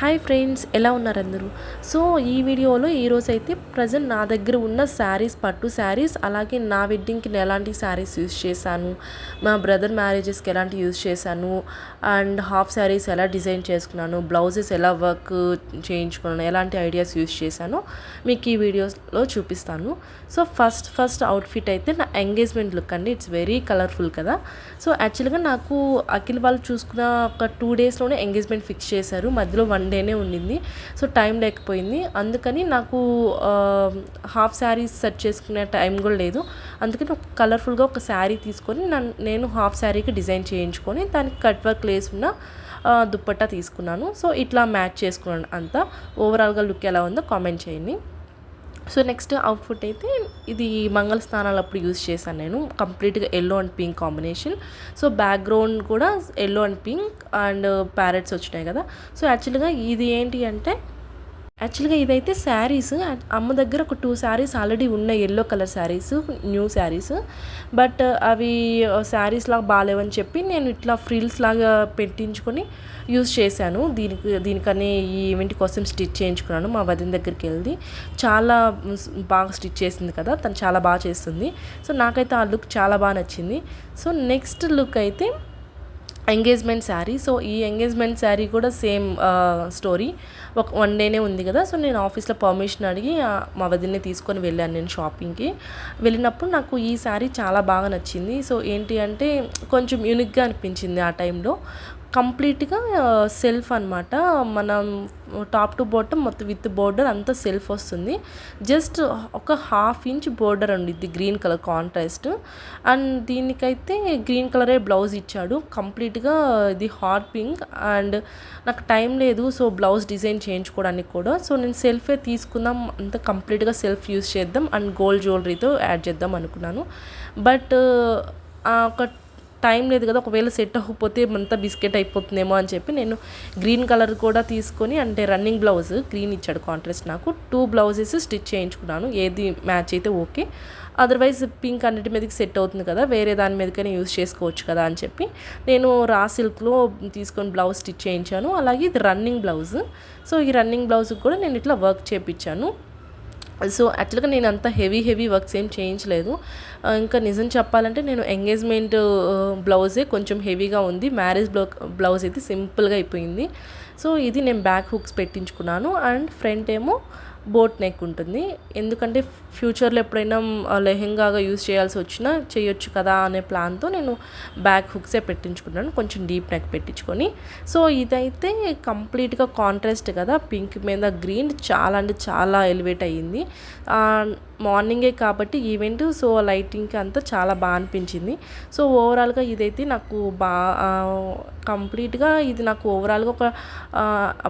Hi friends ఎలా ఉన్నారు అందరూ సో ఈ వీడియోలో ఈరోజు అయితే ప్రజెంట్ నా దగ్గర ఉన్న శారీస్ పట్టు శారీస్ అలాగే నా వెడ్డింగ్కి నేను ఎలాంటి శారీస్ యూస్ చేశాను మా బ్రదర్ మ్యారేజెస్కి ఎలాంటి యూస్ చేశాను అండ్ హాఫ్ శారీస్ ఎలా డిజైన్ చేసుకున్నాను బ్లౌజెస్ ఎలా వర్క్ చేయించుకున్నాను ఎలాంటి ఐడియాస్ యూస్ చేశాను మీకు ఈ వీడియోలో చూపిస్తాను. సో ఫస్ట్ ఫస్ట్ అవుట్ఫిట్ అయితే నా ఎంగేజ్మెంట్ లుక్ అండి. ఇట్స్ వెరీ కలర్ఫుల్ కదా. సో యాక్చువల్గా నాకు అఖిల్ వాళ్ళు చూసుకున్న ఒక టూ డేస్లోనే ఎంగేజ్మెంట్ ఫిక్స్ చేశారు. మధ్యలో వన్ డేనే ఉండింది. సో టైం లేకపోయింది. అందుకని నాకు హాఫ్ శారీస్ సెట్ చేసుకునే టైం కూడా లేదు. అందుకని ఒక కలర్ఫుల్గా ఒక శారీ తీసుకొని నన్ను నేను హాఫ్ శారీకి డిజైన్ చేయించుకొని దానికి కట్ వర్క్ లేస్ ఉన్న దుప్పట్టా తీసుకున్నాను. సో ఇట్లా మ్యాచ్ చేసుకున్నాను అంతా. ఓవరాల్గా లుక్ ఎలా ఉందో కామెంట్ చేయండి. సో నెక్స్ట్ అవుట్ఫుట్ అయితే ఇది మంగళ స్నానాలు అప్పుడు యూజ్ చేశాను నేను. కంప్లీట్గా yellow and pink combination. So background కూడా yellow and pink and parrots వచ్చినాయి కదా. సో యాక్చువల్గా ఇది ఏంటి అంటే యాక్చువల్గా ఇదైతే శారీస్ అమ్మ దగ్గర ఒక టూ శారీస్ ఆల్రెడీ ఉన్నాయి yellow colour saris new saris. But uh, అవి uh, శారీస్ లాగా బాగాలేవని చెప్పి నేను ఇట్లా ఫ్రిల్స్ లాగా పెట్టించుకొని యూస్ చేశాను. దీనికి దీనికని ఈ ఈవెంట్ కోసం స్టిచ్ చేయించుకున్నాను. మా వదిన దగ్గరికి వెళ్ళి చాలా బాగా స్టిచ్ చేసింది కదా తను చాలా బాగా చేస్తుంది. సో నాకైతే ఆ లుక్ చాలా బాగా నచ్చింది. సో నెక్స్ట్ లుక్ అయితే ఎంగేజ్మెంట్ శారీ సో ఈ ఎంగేజ్మెంట్ శారీ కూడా సేమ్ స్టోరీ uh, ఒక వన్ డేనే ఉంది కదా సో నేను ఆఫీస్లో పర్మిషన్ అడిగి ఆ, మా వదిలిని తీసుకొని వెళ్ళాను నేను షాపింగ్కి. వెళ్ళినప్పుడు నాకు ఈ శారీ చాలా బాగా నచ్చింది. సో ఏంటి అంటే కొంచెం యూనిక్గా అనిపించింది ఆ టైంలో. కంప్లీట్గా సెల్ఫ్ అనమాట మనం టాప్ టు బాటమ్ మొత్తం విత్ బోర్డర్ అంతా సెల్ఫ్ వస్తుంది. జస్ట్ ఒక హాఫ్ ఇంచ్ బోర్డర్ ఉండిద్ది గ్రీన్ కలర్ కాంట్రాస్ట్. అండ్ దీనికైతే గ్రీన్ కలరే బ్లౌజ్ ఇచ్చాడు. కంప్లీట్గా ఇది హాట్ పింక్ అండ్ నాకు టైం లేదు సో బ్లౌజ్ డిజైన్ చేయించుకోవడానికి కూడా. సో నేను సెల్ఫే తీసుకుందాం అంత కంప్లీట్గా సెల్ఫ్ యూజ్ చేద్దాం అండ్ గోల్డ్ జ్యువెలరీతో యాడ్ చేద్దాం అనుకున్నాను. బట్ ఒక టైం లేదు కదా ఒకవేళ సెట్ అవ్వకపోతే అంతా బిస్కెట్ అయిపోతుందేమో అని చెప్పి నేను గ్రీన్ కలర్ కూడా తీసుకొని అంటే రన్నింగ్ బ్లౌజ్ గ్రీన్ ఇచ్చాడు కాంట్రాస్ట్ నాకు. టూ బ్లౌజెస్ స్టిచ్ చేయించుకున్నాను ఏది మ్యాచ్ అయితే ఓకే. అదర్వైజ్ పింక్ అన్నిటి మీదకి సెట్ అవుతుంది కదా వేరే దాని మీదకైనా యూస్ చేసుకోవచ్చు కదా అని చెప్పి నేను రా సిల్క్లో తీసుకొని బ్లౌజ్ స్టిచ్ చేయించాను. అలాగే ఇది రన్నింగ్ బ్లౌజ్. సో ఈ రన్నింగ్ బ్లౌజ్కి కూడా నేను ఇట్లా వర్క్ చేయించాను సో యాక్చువల్గా నేను అంత హెవీ హెవీ వర్క్స్ ఏం చేయించలేదు. ఇంకా నిజం చెప్పాలంటే నేను ఎంగేజ్మెంట్ బ్లౌజే కొంచెం హెవీగా ఉంది. మ్యారేజ్ బ్లౌ బ్లౌజ్ అయితే సింపుల్గా అయిపోయింది. సో ఇది నేను బ్యాక్ హుక్స్ పెట్టించుకున్నాను. అండ్ ఫ్రంట్ ఏమో బోట్ నెక్ ఉంటుంది. ఎందుకంటే ఫ్యూచర్లో ఎప్పుడైనా లెహెంగాగా యూజ్ చేయాల్సి వచ్చినా చేయొచ్చు కదా అనే ప్లాన్తో నేను బ్యాక్ హుక్సే పెట్టించుకున్నాను. కొంచెం డీప్ నెక్ పెట్టించుకొని. సో ఇదైతే కంప్లీట్గా కాంట్రాస్ట్ కదా. పింక్ మీద గ్రీన్ చాలా అంటే చాలా ఎలివేట్ అయ్యింది. మార్నింగే కాబట్టి ఈవెంట్ సో లైటింగ్కి అంతా చాలా బాగా అనిపించింది. సో ఓవరాల్గా ఇదైతే నాకు బా కంప్లీట్గా ఇది నాకు ఓవరాల్గా ఒక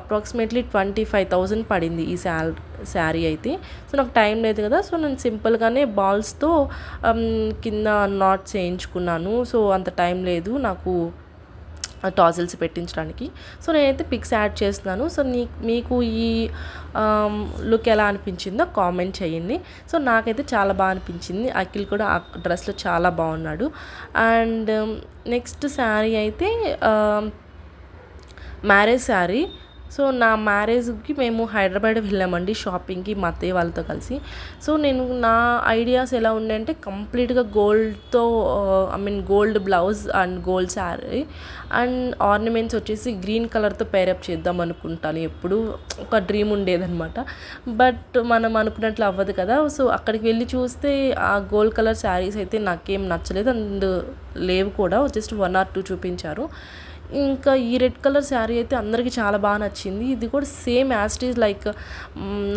అప్రాక్సిమేట్లీ ట్వంటీ ఫైవ్ థౌజండ్ పడింది ఈ శాలరీ శారీ అయితే. సో నాకు టైం లేదు కదా. సో నేను సింపుల్గానే బాల్స్తో కింద నాట్స్ వేయించుకున్నాను సో అంత టైం లేదు నాకు టాజిల్స్ పెట్టించడానికి. సో నేనైతే పిక్స్ యాడ్ చేస్తున్నాను. సో నీ మీకు ఈ లుక్ ఎలా అనిపించిందో కామెంట్ చేయండి. సో నాకైతే చాలా బాగా అనిపించింది. అఖిల్ కూడా ఆ డ్రెస్లో చాలా బాగున్నాడు. అండ్ నెక్స్ట్ శారీ అయితే మ్యారేజ్ శారీ. సో నా మ్యారేజ్కి మేము హైదరాబాద్ వెళ్ళామండి షాపింగ్కి మా అత్తయ్య వాళ్ళతో కలిసి. సో నేను నా ఐడియాస్ ఎలా ఉన్నాయంటే కంప్లీట్గా గోల్డ్తో I mean gold blouse and gold sari and ornaments వచ్చేసి గ్రీన్ కలర్తో పేరప్ చేద్దాం అనుకుంటాను. ఎప్పుడు ఒక డ్రీమ్ ఉండేదన్నమాట. బట్ మనం అనుకున్నట్లు అవ్వదు కదా. సో అక్కడికి వెళ్ళి చూస్తే ఆ గోల్డ్ కలర్ శారీస్ అయితే నాకేం నచ్చలేదు. అండ్ లేవు కూడా. జస్ట్ వన్ ఆర్ టూ చూపించారు. ఇంకా ఈ రెడ్ కలర్ శారీ అయితే అందరికీ చాలా బాగా నచ్చింది. ఇది కూడా సేమ్ యాస్టీజ్ లైక్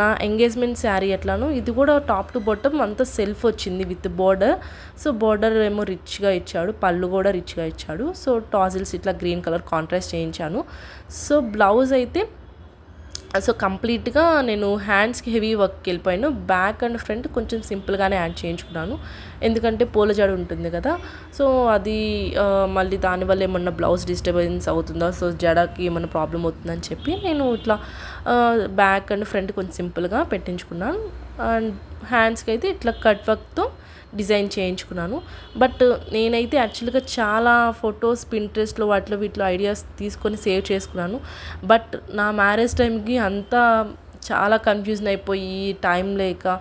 నా ఎంగేజ్మెంట్ శారీ అట్లాను ఇది కూడా టాప్ టు బాటమ్ అంతా సెల్ఫ్ వచ్చింది విత్ బోర్డర్. సో బోర్డర్ ఏమో రిచ్గా ఇచ్చాడు పళ్ళు కూడా రిచ్గా ఇచ్చాడు. సో టాజిల్స్ ఇట్లా గ్రీన్ కలర్ కాంట్రాస్ట్ చేయించాను. సో బ్లౌజ్ అయితే సో కంప్లీట్గా నేను హ్యాండ్స్కి హెవీ వర్క్కి వెళ్ళిపోయాను. బ్యాక్ అండ్ ఫ్రంట్ కొంచెం సింపుల్గానే యాడ్ చేయించుకున్నాను. ఎందుకంటే పూల జడ ఉంటుంది కదా. సో అది మళ్ళీ దానివల్ల ఏమన్నా బ్లౌజ్ డిస్టర్బెన్స్ అవుతుందా? సో జడకి ఏమన్నా ప్రాబ్లం అవుతుందని చెప్పి నేను ఇట్లా బ్యాక్ అండ్ ఫ్రంట్ కొంచెం సింపుల్గా పెట్టించుకున్నాను. అండ్ హ్యాండ్స్కి అయితే ఇట్లా కట్ వర్క్తో డిజైన్ చేయించుకున్నాను. బట్ నేనైతే యాక్చువల్గా చాలా ఫొటోస్ పింట్రెస్ట్లో వాటిలో వీటిలో ఐడియాస్ తీసుకొని సేవ్ చేసుకున్నాను. బట్ నా మ్యారేజ్ టైంకి అంతా చాలా కన్ఫ్యూజన్ అయిపోయి టైం లేక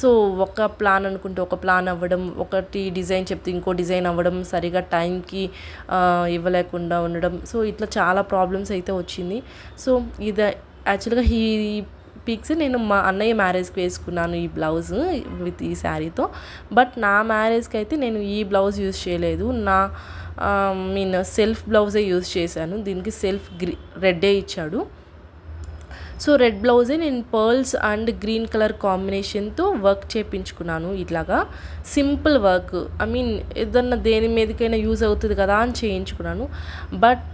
సో ఒక ప్లాన్ అనుకుంటే ఒక ప్లాన్ అవ్వడం ఒకటి డిజైన్ చెప్తే ఇంకో డిజైన్ అవ్వడం సరిగా టైంకి ఇవ్వలేకుండా ఉండడం సో ఇట్లా చాలా ప్రాబ్లమ్స్ అయితే వచ్చింది. సో ఇది యాక్చువల్గా ఈ పిక్స్. నేను మా అన్నయ్య మ్యారేజ్కి వేసుకున్నాను ఈ బ్లౌజ్ విత్ ఈ శారీతో. బట్ నా మ్యారేజ్కి అయితే నేను ఈ బ్లౌజ్ యూజ్ చేయలేదు. నా మీన్ సెల్ఫ్ బ్లౌజే యూజ్ చేశాను. దీనికి సెల్ఫ్ గ్రీ రెడ్డే ఇచ్చాడు. సో రెడ్ బ్లౌజే నేను పర్ల్స్ అండ్ గ్రీన్ కలర్ కాంబినేషన్తో వర్క్ చేయించుకున్నాను ఇట్లాగా. Simple work. ఐ మీన్ ఏదన్నా దేని మీదకైనా యూజ్ అవుతుంది కదా అని చేయించుకున్నాను. బట్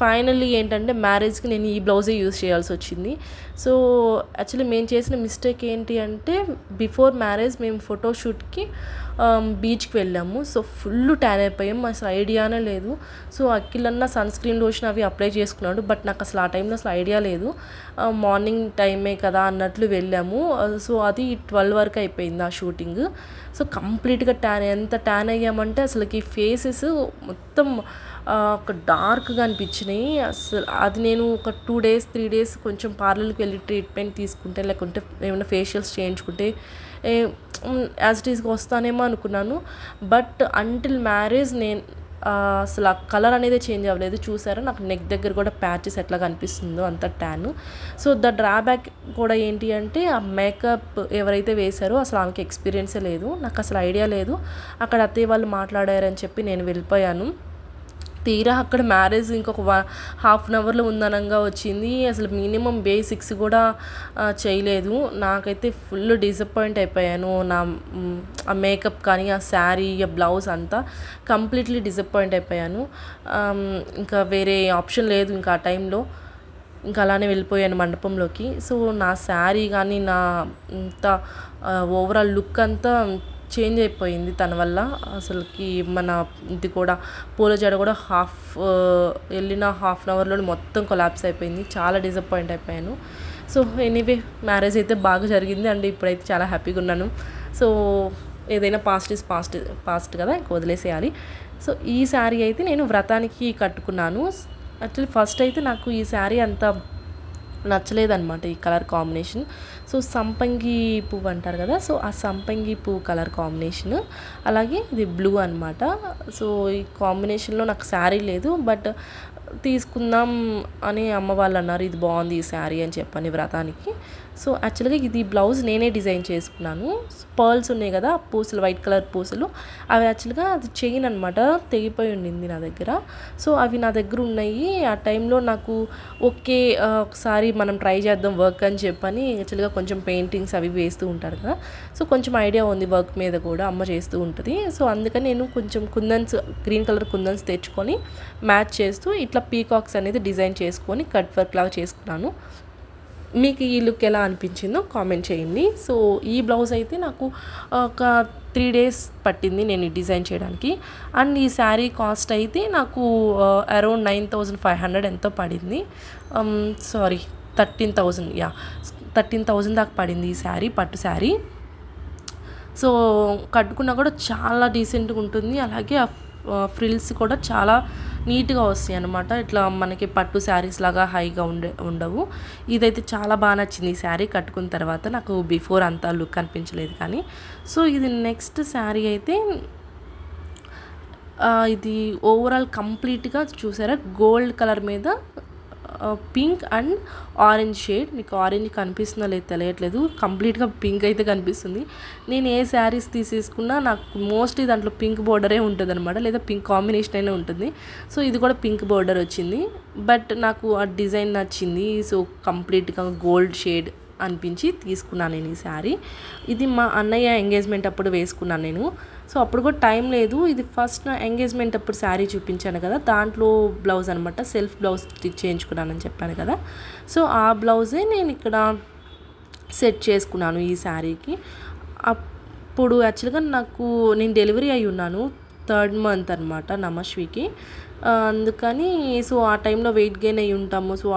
ఫైనల్లీ ఏంటంటే మ్యారేజ్కి నేను ఈ బ్లౌజే యూజ్ చేయాల్సి వచ్చింది. సో యాక్చువల్లీ మేము చేసిన మిస్టేక్ ఏంటి అంటే బిఫోర్ మ్యారేజ్ మేము ఫోటోషూట్కి బీచ్కి వెళ్ళాము. సో ఫుల్ ట్యాన్ అయిపోయాం. అసలు ఐడియానే లేదు. సో అఖిలన్న సన్ స్క్రీన్ లోషన్ అవి అప్లై చేసుకున్నాడు. బట్ నాకు అసలు ఆ టైంలో అసలు ఐడియా లేదు. మార్నింగ్ టైమే కదా అన్నట్లు వెళ్ళాము. సో అది ట్వెల్వ్ వరకు అయిపోయింది ఆ షూటింగ్. సో కంప్లీట్గా ట్యాన్ ఎంత ట్యాన్ అయ్యామంటే అసలుకి ఫేసెస్ మొత్తం ఒక డార్క్గా అనిపించినాయి. అసలు అది నేను ఒక టూ డేస్ త్రీ డేస్ కొంచెం పార్లర్కి వెళ్ళి ట్రీట్మెంట్ తీసుకుంటే లేకుంటే ఏమైనా ఫేషియల్స్ చేయించుకుంటే యాజ్ ఇట్ ఈస్గా వస్తానేమో అనుకున్నాను. బట్ అంటిల్ మ్యారేజ్ నేను అసలు ఆ కలర్ అనేది చేంజ్ అవ్వలేదు. చూసారా? నాకు నెక్ దగ్గర కూడా ప్యాచెస్ ఎట్లా కనిపిస్తుందో అంత ట్యాన్ సో ద డ్రాబ్యాక్ కూడా ఏంటి అంటే ఆ మేకప్ ఎవరైతే వేశారో అసలు ఆమెకి ఎక్స్పీరియన్సే లేదు. నాకు అసలు ఐడియా లేదు. అక్కడ అత్తయ్య వాళ్ళు మాట్లాడారని చెప్పి నేను వెళ్ళిపోయాను. తీరా అక్కడ మ్యారేజ్ ఇంకొక వన్ హాఫ్ అన్ అవర్లో ఉందనంగా వచ్చింది. అసలు మినిమం బేసిక్స్ కూడా చేయలేదు. నాకైతే ఫుల్ డిసప్పాయింట్ అయిపోయాను. నా ఆ మేకప్ కానీ ఆ శారీ ఆ బ్లౌజ్ అంతా కంప్లీట్లీ డిసప్పాయింట్ అయిపోయాను. ఇంకా వేరే ఆప్షన్ లేదు ఇంకా ఆ టైంలో. ఇంకా అలానే వెళ్ళిపోయాను మండపంలోకి. సో నా శారీ కానీ నా అంత ఓవరాల్ లుక్ అంతా చేంజ్ అయిపోయింది తన వల్ల. అసలుకి మన ఇది కూడా పూల జడ కూడా హాఫ్ వెళ్ళిన హాఫ్ అన్ అవర్లో మొత్తం కొలాప్స్ అయిపోయింది. చాలా డిసప్పాయింట్ అయిపోయాను. సో ఎనీవే మ్యారేజ్ అయితే బాగా జరిగింది అండ్ ఇప్పుడైతే చాలా హ్యాపీగా ఉన్నాను. సో ఏదైనా పాస్ట్ ఇస్ పాస్ట్ పాస్ట్ కదా ఇంక వదిలేసేయాలి. సో ఈ శారీ అయితే నేను వ్రతానికి కట్టుకున్నాను. యాక్చువల్లీ ఫస్ట్ అయితే నాకు ఈ శారీ అంత నచ్చలేదన్నమాట ఈ కలర్ కాంబినేషన్. సో సంపంగి పువ్వు అంటారు కదా సో ఆ సంపంగి పువ్వు కలర్ కాంబినేషన్. అలాగే ఇది బ్లూ అనమాట సో ఈ కాంబినేషన్లో నాకు శారీ లేదు బట్ తీసుకుందాం అని అమ్మ వాళ్ళు అన్నారు ఇది బాగుంది ఈ శారీ అని చెప్పని వ్రతానికి. సో యాక్చువల్గా ఇది బ్లౌజ్ నేనే డిజైన్ చేసుకున్నాను. పర్ల్స్ ఉన్నాయి కదా పూసలు వైట్ కలర్ పూసలు. అవి యాక్చువల్గా అది చైన్ అనమాట తెగిపోయి ఉండింది నా దగ్గర. సో అవి నా దగ్గర ఉన్నాయి. ఆ టైంలో నాకు ఓకే ఒకసారి మనం ట్రై చేద్దాం వర్క్ అని చెప్పని యాక్చువల్గా కొంచెం పెయింటింగ్స్ అవి వేస్తూ ఉంటారు కదా. సో కొంచెం ఐడియా ఉంది వర్క్ మీద కూడా అమ్మ చేస్తూ ఉంటుంది. సో అందుకని నేను కొంచెం కుందన్స్ గ్రీన్ కలర్ కుందన్స్ తెచ్చుకొని మ్యాచ్ చేస్తూ ఇట్లా పీకాక్స్ అనేది డిజైన్ చేసుకొని కట్ వర్క్ లాగా చేసుకున్నాను. మీకు ఈ లుక్ ఎలా అనిపించిందో కామెంట్ చేయండి. సో ఈ బ్లౌజ్ అయితే నాకు ఒక త్రీ డేస్ పట్టింది నేను డిజైన్ చేయడానికి. అండ్ ఈ శారీ కాస్ట్ అయితే నాకు around nine thousand five hundred ఎంతో పడింది. Sorry thirteen thousand yeah thirteen thousand దాకా పడింది ఈ శారీ పట్టు శారీ సో కట్టుకున్నా కూడా చాలా డీసెంట్గా ఉంటుంది. అలాగే ఫ్రిల్స్ కూడా చాలా నీట్గా వస్తాయి అనమాట ఇట్లా మనకి పట్టు శారీస్ లాగా హైగా ఉండే ఉండవు. ఇదైతే చాలా బాగా నచ్చింది ఈ శారీ కట్టుకున్న తర్వాత. నాకు బిఫోర్ అంతా లుక్ అనిపించలేదు కానీ. సో ఇది నెక్స్ట్ శారీ అయితే ఇది ఓవరాల్ కంప్లీట్గా చూసారా? గోల్డ్ కలర్ మీద పింక్ అండ్ ఆరెంజ్ షేడ్ మీకు ఆరెంజ్ కనిపిస్తుందో లేదు తెలియట్లేదు. కంప్లీట్గా పింక్ అయితే కనిపిస్తుంది. నేను ఏ శారీస్ తీసేసుకున్నా నాకు మోస్ట్లీ దాంట్లో పింక్ బోర్డరే ఉంటుంది అనమాట లేదా పింక్ కాంబినేషన్ అయినా ఉంటుంది. సో ఇది కూడా పింక్ బోర్డర్ వచ్చింది. బట్ నాకు ఆ డిజైన్ నచ్చింది. సో కంప్లీట్గా గోల్డ్ షేడ్ అనిపించి తీసుకున్నాను నేను ఈ శారీ. ఇది మా అన్నయ్య ఎంగేజ్మెంట్ అప్పుడు వేసుకున్నాను నేను. సో అప్పుడు కూడా టైం లేదు. ఇది ఫస్ట్ నా ఎంగేజ్మెంట్ అప్పుడు శారీ చూపించాను కదా. దాంట్లో బ్లౌజ్ అనమాట సెల్ఫ్ బ్లౌజ్ స్టిచ్ చేయించుకున్నానని చెప్పాను కదా. సో ఆ బ్లౌజే నేను ఇక్కడ సెట్ చేసుకున్నాను ఈ శారీకి. అప్పుడు యాక్చువల్గా నాకు నేను డెలివరీ అయి ఉన్నాను థర్డ్ మంత్ అనమాట నమశ్వికి. అందుకని సో ఆ టైంలో వెయిట్ గెయిన్ అయ్యి ఉంటాము. సో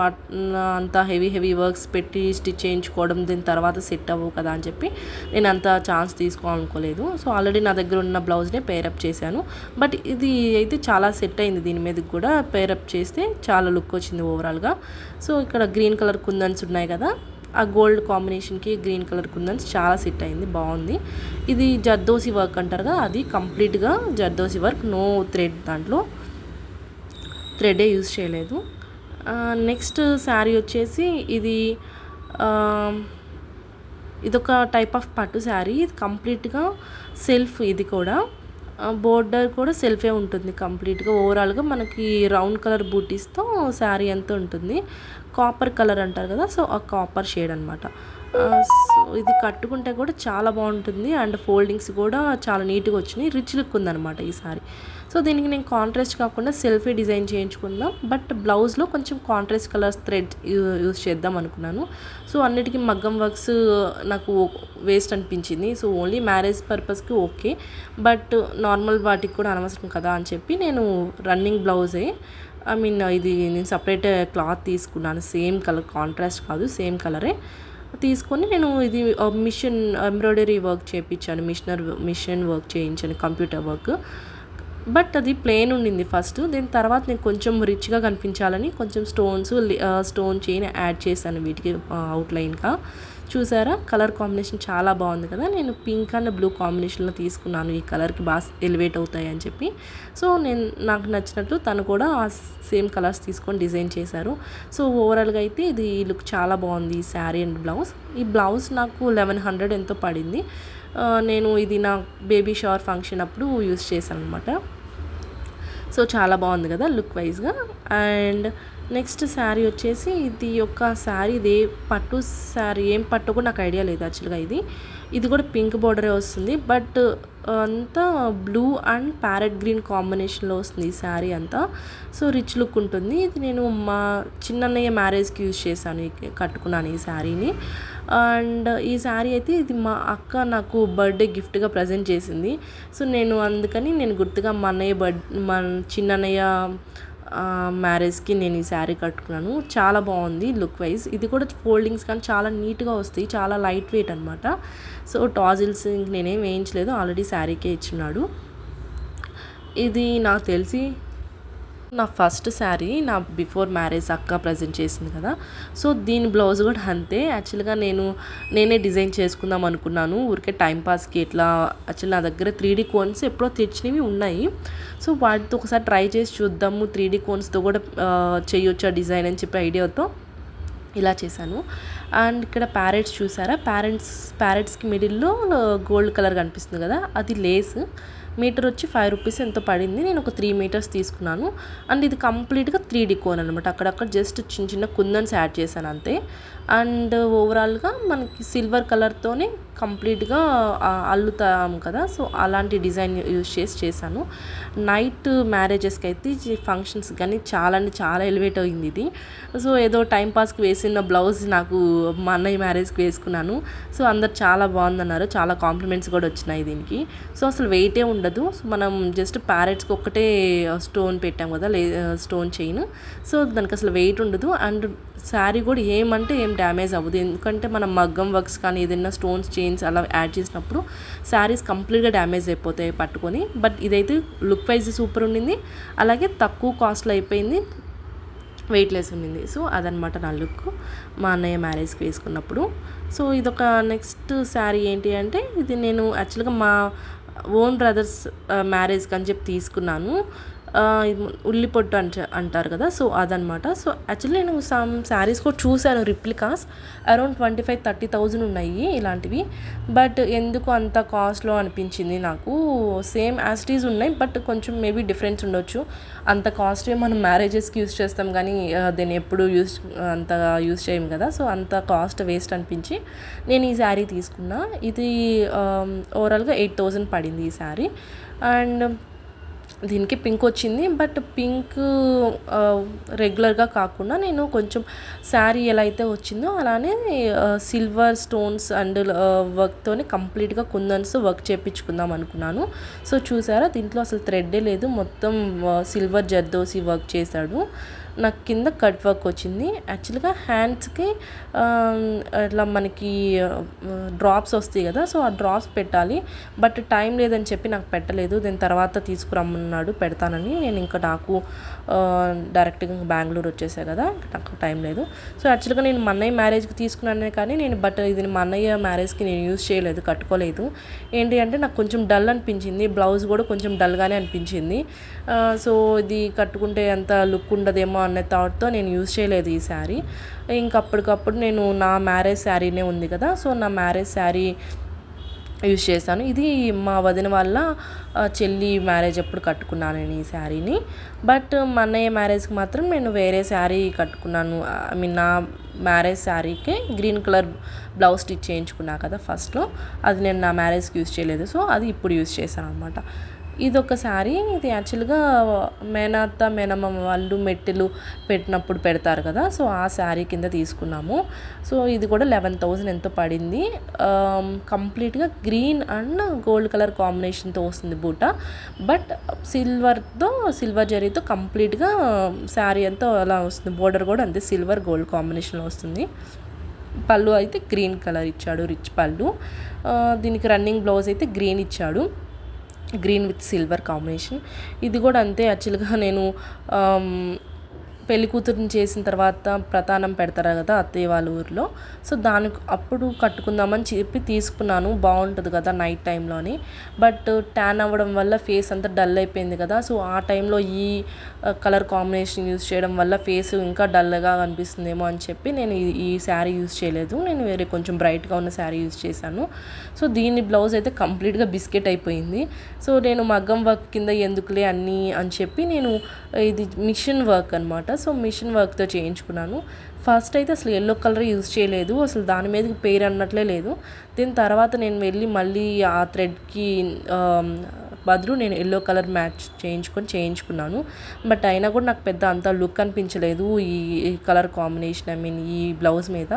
అంత హెవీ హెవీ వర్క్స్ పెట్టి స్టిచ్ చేయించుకోవడం దీని తర్వాత సెట్ అవ్వవు కదా అని చెప్పి నేను అంత ఛాన్స్ తీసుకోవాలనుకోలేదు. సో ఆల్రెడీ నా దగ్గర ఉన్న బ్లౌజ్నే పేరప్ చేశాను. బట్ ఇది అయితే చాలా సెట్ అయింది దీని మీదకి కూడా. పేరప్ చేస్తే చాలా లుక్ వచ్చింది ఓవరాల్గా సో ఇక్కడ గ్రీన్ కలర్ కుందన్స్ ఉన్నాయి కదా ఆ గోల్డ్ కాంబినేషన్కి గ్రీన్ కలర్ కుందన్స్ చాలా సెట్ అయింది బాగుంది. ఇది జర్దోసి వర్క్ అంటారు కదా అది కంప్లీట్గా జర్దోసి వర్క్ నో థ్రెడ్ దాంట్లో. థ్రెడే యూజ్ చేయలేదు. నెక్స్ట్ శారీ వచ్చేసి ఇది ఇదొక టైప్ ఆఫ్ పట్టు శారీ. ఇది కంప్లీట్గా సెల్ఫ్ ఇది కూడా. బోర్డర్ కూడా సెల్ఫే ఉంటుంది కంప్లీట్గా. ఓవరాల్గా మనకి రౌండ్ కలర్ బూటీస్తో శారీ ఎంత ఉంటుంది. కాపర్ కలర్ అంటారు కదా సో ఆ కాపర్ షేడ్ అనమాట సో ఇది కట్టుకుంటే కూడా చాలా బాగుంటుంది. అండ్ ఫోల్డింగ్స్ కూడా చాలా నీట్గా వచ్చినాయి. రిచ్ లుక్ ఉందన్నమాట ఈ సారీ సో దీనికి నేను కాంట్రాస్ట్ కాకుండా సెల్ఫీ డిజైన్ చేయించుకుందాం. బట్ బ్లౌజ్లో కొంచెం కాంట్రాస్ట్ కలర్స్ థ్రెడ్ యూస్ చేద్దాం అనుకున్నాను. సో అన్నిటికీ మగ్గం వర్క్స్ నాకు వేస్ట్ అనిపించింది. సో ఓన్లీ మ్యారేజ్ పర్పస్కి ఓకే బట్ నార్మల్ వాటికి కూడా అనవసరం కదా అని చెప్పి నేను రన్నింగ్ బ్లౌజే ఐ మీన్ ఇది నేను సపరేట్ క్లాత్ తీసుకున్నాను. సేమ్ కలర్ కాంట్రాస్ట్ కాదు సేమ్ కలరే తీసుకొని నేను ఇది మిషన్ ఎంబ్రాయిడరీ వర్క్ చేయించాను. మిషనర్ మిషన్ వర్క్ చేయించాను కంప్యూటర్ వర్క్ బట్ అది ప్లెయిన్ ఉండింది ఫస్ట్ దీని తర్వాత నేను కొంచెం రిచ్గా కనిపించాలని కొంచెం స్టోన్స్ స్టోన్ చైన్ యాడ్ చేశాను వీటికి uh, అవుట్లైన్గా చూసారా? కలర్ కాంబినేషన్ చాలా బాగుంది కదా? నేను పింక్ అండ్ బ్లూ కాంబినేషన్లో తీసుకున్నాను. ఈ కలర్కి బాగా ఎలివేట్ అవుతాయి అని చెప్పి. సో నేను నాకు నచ్చినట్టు తను కూడా ఆ సేమ్ కలర్స్ తీసుకొని డిజైన్ చేశారు. సో ఓవరాల్గా అయితే ఇది లుక్ చాలా బాగుంది ఈ శారీ అండ్ బ్లౌజ్ ఈ బ్లౌజ్ నాకు లెవెన్ హండ్రెడ్ ఎంతో పడింది. Uh, నేను ఇది నా బేబీ షవర్ ఫంక్షన్ అప్పుడు యూస్ చేశాను అనమాట సో చాలా బాగుంది కదా లుక్ వైజ్గా. అండ్ నెక్స్ట్ శారీ వచ్చేసి ఇది యొక్క శారీ ఇది పట్టు శారీ ఏం పట్టు నాకు ఐడియా లేదు యాక్చువల్గా ఇది. ఇది కూడా పింక్ బార్డరే వస్తుంది బట్ uh, అంతా బ్లూ అండ్ ప్యారెట్ గ్రీన్ కాంబినేషన్లో వస్తుంది ఈ శారీ అంతా. సో రిచ్ లుక్ ఉంటుంది. ఇది నేను మా చిన్నన్నయ్య మ్యారేజ్కి యూజ్ చేశాను కట్టుకున్నాను ఈ శారీని అండ్ ఈ శారీ అయితే ఇది మా అక్క నాకు బర్త్డే గిఫ్ట్గా ప్రజెంట్ చేసింది. సో నేను అందుకని నేను గుర్తుగా మా అన్నయ్య బర్త్ మా చిన్నన్నయ్య మ్యారేజ్కి నేను ఈ శారీ కట్టుకున్నాను. చాలా బాగుంది లుక్ వైజ్. ఇది కూడా ఫోల్డింగ్స్ కానీ చాలా నీట్గా వస్తాయి. చాలా లైట్ వెయిట్ అనమాట సో టాజిల్స్ ఇంక నేనేం వేయించలేదు. ఆల్రెడీ శారీకే ఇచ్చున్నాడు. ఇది నాకు తెలిసి నా ఫస్ట్ శారీ నా బిఫోర్ మ్యారేజ్ అక్క ప్రజెంట్ చేసింది కదా. సో దీని బ్లౌజ్ కూడా అంతే. యాక్చువల్గా నేను నేనే డిజైన్ చేసుకుందాం అనుకున్నాను. ఊరికే టైంపాస్కి ఇట్లా యాక్చువల్ నా దగ్గర త్రీ డీ కోన్స్ ఎప్పుడో తెచ్చినవి ఉన్నాయి. సో వాటితో ఒకసారి ట్రై చేసి చూద్దాము. త్రీ డీ కోన్స్తో కూడా ఆ, చేయొచ్చా డిజైన్ అని చెప్పి ఐడియాతో ఇలా చేశాను. అండ్ ఇక్కడ ప్యారెట్స్ చూసారా? ప్యారెంట్స్ ప్యారెట్స్కి మిడిల్లో గోల్డ్ కలర్ కనిపిస్తుంది కదా. అది లేస్ మీటర్ వచ్చి ఫైవ్ రూపీస్ ఎంతో పడింది. నేను ఒక త్రీ మీటర్స్ తీసుకున్నాను. అండ్ ఇది కంప్లీట్గా త్రీ డికోన్ అనమాట అక్కడక్కడ జస్ట్ చిన్న చిన్న కుందన్స్ యాడ్ చేశాను అంతే. అండ్ ఓవరాల్గా మనకి సిల్వర్ కలర్తోనే కంప్లీట్గా అల్లుతాం కదా. సో అలాంటి డిజైన్ యూజ్ చేసి చేశాను. నైట్ మ్యారేజెస్కి అయితే ఫంక్షన్స్ కానీ చాలా అంటే చాలా ఎలివేట్ అయింది ఇది. సో ఏదో టైంపాస్కి వేసిన బ్లౌజ్ నాకు మా అన్నయ్య మ్యారేజ్కి వేసుకున్నాను. సో అందరు చాలా బాగుందన్నారు. చాలా కాంప్లిమెంట్స్ కూడా వచ్చినాయి దీనికి. సో అసలు వెయిటే ఉండదు. సో మనం జస్ట్ ప్యారెట్స్కి ఒక్కటే స్టోన్ పెట్టాం కదా లే స్టోన్ చైన్. సో దానికి అసలు వెయిట్ ఉండదు. అండ్ శారీ కూడా ఏమంటే ఏం డ్యామేజ్ అవ్వదు. ఎందుకంటే మనం మగ్గం వర్క్స్ కానీ ఏదైనా స్టోన్స్ చైన్స్ అలా యాడ్ చేసినప్పుడు శారీస్ కంప్లీట్గా డ్యామేజ్ అయిపోతాయి పట్టుకొని. బట్ ఇదైతే లుక్ వైజ్ సూపర్ ఉండింది. అలాగే తక్కువ కాస్ట్లో అయిపోయింది. వెయిట్లెస్ ఉండింది. సో అదనమాట నా లుక్ మా అన్నయ్య మ్యారేజ్కి వేసుకున్నప్పుడు. సో ఇదొక నెక్స్ట్ శారీ ఏంటి అంటే ఇది నేను యాక్చువల్గా మా ఓన్ బ్రదర్స్ మ్యారేజ్కి అని చెప్పి తీసుకున్నాను. ఉల్లి పొట్టు అంట అంటారు కదా సో అదనమాట సో యాక్చువల్లీ నేను సమ్ శారీస్ కూడా చూశాను replicas. Around twenty five thirty thousand ఉన్నాయి ఇలాంటివి. బట్ ఎందుకు అంత కాస్ట్లో అనిపించింది నాకు? సేమ్ యాస్టీస్ ఉన్నాయి బట్ కొంచెం మేబీ డిఫరెన్స్ ఉండొచ్చు. అంత కాస్ట్వే మనం మ్యారేజెస్కి యూస్ చేస్తాం కానీ దీన్ని ఎప్పుడు యూస్ అంత యూస్ చేయం కదా. సో అంత కాస్ట్ వేస్ట్ అనిపించి నేను ఈ శారీ తీసుకున్నా. ఇది ఓవరాల్గా ఎయిట్ థౌజండ్ పడింది ఈ శారీ. అండ్ దీనికి పింక్ వచ్చింది. బట్ పింక్ రెగ్యులర్గా కాకుండా నేను కొంచెం శారీ ఎలా అయితే వచ్చిందో అలానే సిల్వర్ స్టోన్స్ అండ్ వర్క్తోనే కంప్లీట్గా కుందన్స్ వర్క్ చేయించుకుందాం అనుకున్నాను. సో చూసారా? దీంట్లో అసలు థ్రెడ్డే లేదు. మొత్తం సిల్వర్ జర్దోసి వర్క్ చేశాడు. నాకు కింద కట్ వర్క్ వచ్చింది. యాక్చువల్గా హ్యాండ్స్కి ఇట్లా మనకి డ్రాప్స్ వస్తాయి కదా సో ఆ డ్రాప్స్ పెట్టాలి. బట్ టైం లేదని చెప్పి నాకు పెట్టలేదు. దాని తర్వాత తీసుకురమ్మన్నాడు పెడతానని. నేను ఇంకా నాకు డైరెక్ట్గా బెంగళూరు వచ్చేసా కదా నాకు టైం లేదు. సో యాక్చువల్గా నేను మా అన్నయ్య మ్యారేజ్కి తీసుకున్నానే కానీ నేను బట్ ఇది మా అన్నయ్య మ్యారేజ్కి నేను యూజ్ చేయలేదు కట్టుకోలేదు. ఏంటి అంటే నాకు కొంచెం డల్ అనిపించింది. బ్లౌజ్ కూడా కొంచెం డల్గానే అనిపించింది. సో ఇది కట్టుకుంటే అంత లుక్ ఉండదేమో అనే థాట్తో నేను యూజ్ చేయలేదు ఈ శారీ ఇంక అప్పటికప్పుడు నేను నా మ్యారేజ్ శారీనే ఉంది కదా సో నా మ్యారేజ్ శారీ యూజ్ చేశాను. ఇది మా వదిన వల్ల చెల్లి మ్యారేజ్ అప్పుడు కట్టుకున్నాను నేను ఈ శారీని బట్ మా అన్నయ్య మ్యారేజ్కి మాత్రం నేను వేరే శారీ కట్టుకున్నాను. ఐ మీన్ నా మ్యారేజ్ శారీకి గ్రీన్ కలర్ బ్లౌజ్ స్టిచ్ చేయించుకున్నా కదా ఫస్ట్లో అది నేను నా మ్యారేజ్కి యూజ్ చేయలేదు. సో అది ఇప్పుడు యూజ్ చేశాను అనమాట ఇది ఒక శారీ ఇది యాక్చువల్గా మేనత్త మేనమ్మ వాళ్ళు మెట్టెలు పెట్టినప్పుడు పెడతారు కదా సో ఆ శారీ కింద తీసుకున్నాము. సో ఇది కూడా లెవెన్ థౌజండ్ ఎంతో పడింది. కంప్లీట్గా గ్రీన్ అండ్ గోల్డ్ కలర్ కాంబినేషన్తో వస్తుంది బూట. బట్ సిల్వర్తో సిల్వర్ జరీతో కంప్లీట్గా శారీ అంతా అలా వస్తుంది. బోర్డర్ కూడా అంతే సిల్వర్ గోల్డ్ కాంబినేషన్లో వస్తుంది. పళ్ళు అయితే గ్రీన్ కలర్ ఇచ్చాడు రిచ్ పళ్ళు. దీనికి రన్నింగ్ బ్లౌజ్ అయితే గ్రీన్ ఇచ్చాడు. Green with silver combination. ఇది కూడా అంతే యాక్చువల్గా నేను పెళ్ళి కూతురుని చేసిన తర్వాత ప్రతానం పెడతారు కదా అత్తయ్య వాళ్ళ ఊరిలో. సో దానికి అప్పుడు కట్టుకుందామని చెప్పి తీసుకున్నాను. బాగుంటుంది కదా నైట్ టైంలోని. బట్ ట్యాన్ అవ్వడం వల్ల ఫేస్ అంతా డల్ అయిపోయింది కదా. సో ఆ టైంలో ఈ కలర్ కాంబినేషన్ యూస్ చేయడం వల్ల ఫేస్ ఇంకా డల్గా కనిపిస్తుందేమో అని చెప్పి నేను ఈ శారీ యూస్ చేయలేదు. నేను వేరే కొంచెం బ్రైట్గా ఉన్న శారీ యూస్ చేశాను. సో దీని బ్లౌజ్ అయితే కంప్లీట్గా బిస్కెట్ అయిపోయింది. సో నేను మగ్గం వర్క్ కింద ఎందుకులే అన్నీ అని చెప్పి నేను ఇది మిషన్ వర్క్ అనమాట సో మిషన్ వర్క్తో చేయించుకున్నాను. ఫస్ట్ అయితే అసలు ఎల్లో కలర్ యూజ్ చేయలేదు. అసలు దాని మీదకి పేరు అన్నట్లే లేదు. దీని తర్వాత నేను వెళ్ళి మళ్ళీ ఆ థ్రెడ్కి బదులు నేను ఎల్లో కలర్ మ్యాచ్ చేయించుకొని చేయించుకున్నాను. బట్ అయినా కూడా నాకు పెద్ద అంత లుక్ అనిపించలేదు ఈ కలర్ కాంబినేషన్ ఐ మీన్ ఈ బ్లౌజ్ మీద.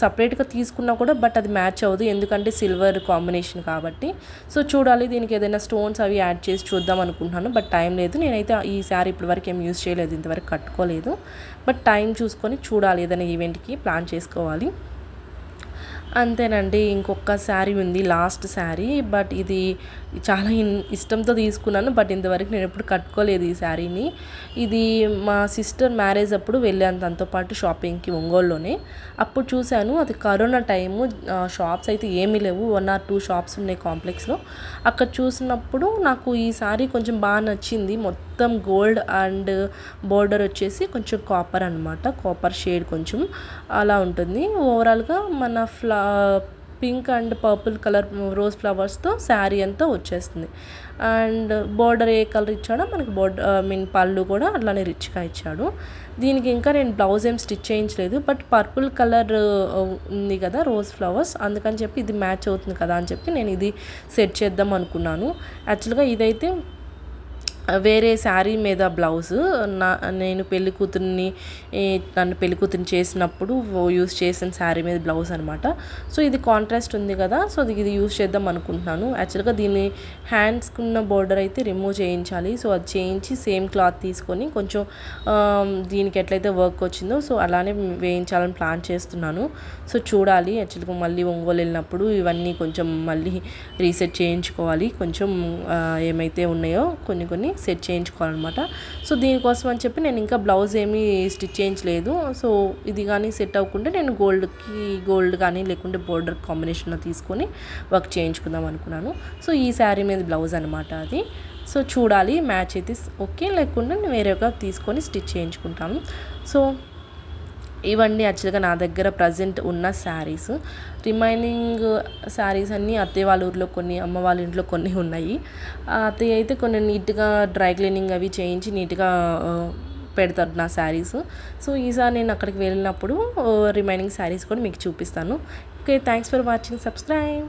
సపరేట్గా తీసుకున్నా కూడా బట్ అది మ్యాచ్ అవ్వదు. ఎందుకంటే సిల్వర్ కాంబినేషన్ కాబట్టి. సో చూడాలి దీనికి ఏదైనా స్టోన్స్ అవి యాడ్ చేసి చూద్దాం అనుకుంటున్నాను. బట్ టైం లేదు. నేనైతే ఈ శారీ ఇప్పటివరకు ఏం యూజ్ చేయలేదు. ఇంతవరకు కట్టుకోలేదు. బట్ టైం చూసుకొని చూడాలి ఏదైనా ఈవెంట్కి ప్లాన్ చేసుకోవాలి. అంతేనండి ఇంకొక శారీ ఉంది లాస్ట్ శారీ. బట్ ఇది చాలా ఇష్టంతో తీసుకున్నాను. బట్ ఇంతవరకు నేను ఎప్పుడు కట్టుకోలేదు ఈ శారీని. ఇది మా సిస్టర్ మ్యారేజ్ అప్పుడు వెళ్ళాను దాంతో పాటు షాపింగ్కి ఒంగోలులోనే. అప్పుడు చూశాను అది కరోనా టైము షాప్స్ అయితే ఏమీ లేవు. వన్ ఆర్ టూ షాప్స్ ఉన్నాయి కాంప్లెక్స్లో. అక్కడ చూసినప్పుడు నాకు ఈ శారీ కొంచెం బాగా నచ్చింది. మొత్తం మొత్తం గోల్డ్ అండ్ బోర్డర్ వచ్చేసి కొంచెం కాపర్ అనమాట కాపర్ షేడ్ కొంచెం అలా ఉంటుంది. ఓవరాల్గా మన ఫ్లా pink and purple colour rose ఫ్లవర్స్తో sari అంతా వచ్చేస్తుంది. అండ్ బోర్డర్ ఏ కలర్ ఇచ్చాడో మనకి బోర్డర్ ఐ మీన్ పళ్ళు కూడా అట్లానే రిచ్గా ఇచ్చాడు. దీనికి ఇంకా నేను బ్లౌజ్ ఏం స్టిచ్ చేయించలేదు బట్ పర్పుల్ కలర్ ఉంది కదా రోజ్ ఫ్లవర్స్ అందుకని చెప్పి ఇది మ్యాచ్ అవుతుంది కదా అని చెప్పి నేను ఇది సెట్ చేద్దాం అనుకున్నాను. యాక్చువల్గా ఇదైతే వేరే శారీ మీద బ్లౌజ్ నా నేను పెళ్ళి కూతుర్ని నన్ను పెళ్ళి కూతుర్ని చేసినప్పుడు యూస్ చేసిన శారీ మీద బ్లౌజ్ అనమాట సో ఇది కాంట్రాస్ట్ ఉంది కదా సో ఇది యూస్ చేద్దాం అనుకుంటున్నాను. యాక్చువల్గా దీన్ని హ్యాండ్స్కి ఉన్న బోర్డర్ అయితే రిమూవ్ చేయించాలి. సో అది చేయించి సేమ్ క్లాత్ తీసుకొని కొంచెం దీనికి ఎట్లయితే వర్క్ వచ్చిందో సో అలానే వేయించాలని ప్లాన్ చేస్తున్నాను. సో చూడాలి. యాక్చువల్గా మళ్ళీ ఒంగోలు వెళ్ళినప్పుడు ఇవన్నీ కొంచెం మళ్ళీ రీసెట్ చేయించుకోవాలి. కొంచెం ఏమైతే ఉన్నాయో కొన్ని కొన్ని సెట్ చేయించుకోవాలన్నమాట. సో దీనికోసం అని చెప్పి నేను ఇంకా బ్లౌజ్ ఏమీ స్టిచ్ చేయించలేదు. సో ఇది కానీ సెట్ అవ్వకుంటే నేను గోల్డ్కి గోల్డ్ కానీ లేకుంటే బోర్డర్ కాంబినేషన్లో తీసుకొని వర్క్ చేయించుకుందాం అనుకున్నాను. సో ఈ శారీ మీద బ్లౌజ్ అనమాట అది. సో చూడాలి మ్యాచ్ అయితే ఓకే లేకుండా నేను వేరేగా తీసుకొని స్టిచ్ చేయించుకుంటాను. సో ఇవన్నీ యాక్చువల్గా నా దగ్గర ప్రజెంట్ ఉన్న శారీస్ రిమైనింగ్ శారీస్ అన్నీ అత్తయ్య వాళ్ళ ఊర్లో కొన్ని అమ్మ వాళ్ళ ఇంట్లో కొన్ని ఉన్నాయి. అత్తయ్య అయితే కొన్ని నీట్గా డ్రై క్లీనింగ్ అవి చేయించి నీట్గా పెడతారు నా శారీస్ సో ఈసారి నేను అక్కడికి వెళ్ళినప్పుడు రిమైనింగ్ శారీస్ కూడా మీకు చూపిస్తాను. Okay thanks for watching subscribe